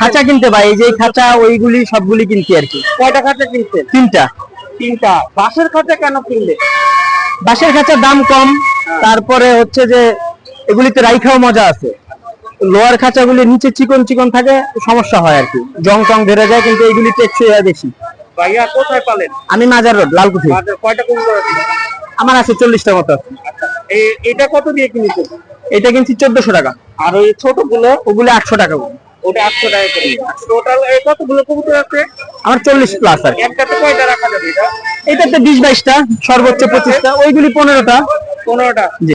খাঁচা কিনতে ভাই এই যে খাঁচা ওইগুলি সবগুলি কিনছি আর কি। কয়টা খাঁচা কিনছেন? তিনটা। তিনটা। বাঁশের খাঁচা কেন কিনলে? বাঁশের খাঁচার দাম কম তারপরে হচ্ছে যে এগুলিতে রাইখাও মজা আছে। লোয়ার খাঁচাগুলি নিচে চিকন চিকন থাকে সমস্যা হয় আর কি। জং টং ধরে যায় কিন্তু এইগুলি টেকসই হয় বেশি। ভাইয়া কোথায় পালেন? আমি মাজার রোড লালকুঠি। কয়টা আমার আছে চল্লিশটা মতো। এটা কত দিয়ে কিনেছেন? এটা কিনছি চোদ্দশো টাকা। আর ওই ছোটগুলো ওগুলো আটশো টাকা ওটা আটশো টাকা করে। টোটাল কতগুলো কবুতর আছে? আমার চল্লিশ প্লাস আর একটাতে কয়টা রাখা যাবে এটা? এটাতে বিশ বাইশটা সর্বোচ্চ পঁচিশটা ওইগুলি পনেরোটা। পনেরোটা। জি।